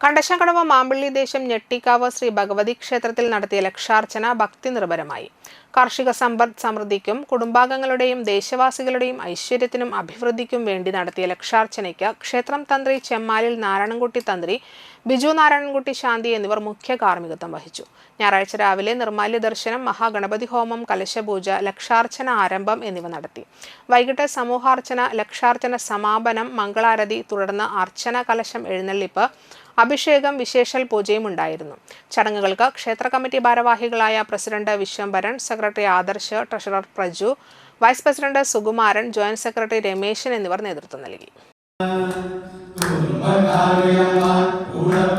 കണ്ടശങ്കടവ് മാമ്പള്ളി ദേശം ഞെട്ടിക്കാവ് ശ്രീ ഭഗവതി ക്ഷേത്രത്തിൽ നടത്തിയ ലക്ഷാർച്ചന ഭക്തി നിർഭരമായി. കാർഷിക സമ്പദ് സമൃദ്ധിക്കും കുടുംബാംഗങ്ങളുടെയും ദേശവാസികളുടെയും ഐശ്വര്യത്തിനും അഭിവൃദ്ധിക്കും വേണ്ടി നടത്തിയ ലക്ഷാർച്ചനയ്ക്ക് ക്ഷേത്രം തന്ത്രി ചെമ്മാലിൽ നാരായണൻകുട്ടി തന്ത്രി ബിജു നാരായണൻകുട്ടി ശാന്തി എന്നിവർ മുഖ്യ കാർമ്മികത്വം വഹിച്ചു. ഞായറാഴ്ച രാവിലെ നിർമാല്യ ദർശനം മഹാഗണപതി ഹോമം കലശപൂജ ലക്ഷാർച്ചന ആരംഭം എന്നിവ നടത്തി. വൈകിട്ട് സമൂഹാർച്ചന ലക്ഷാർച്ചന സമാപനം മംഗളാരതി തുടർന്ന് അർച്ചന കലശം എഴുന്നള്ളിപ്പ് അഭിഷേകം വിശേഷൽ പൂജയും ഉണ്ടായിരുന്നു. ചടങ്ങുകൾക്ക് ക്ഷേത്ര കമ്മിറ്റി ഭാരവാഹികളായ president Vishwambharan secretary Adarsh treasurer Praju vice president Sukumaran joint secretary Rameshan എന്നിവർ നേതൃത്വം നൽകി.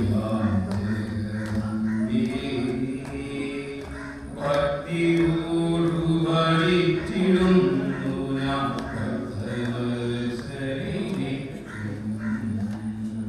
Amen.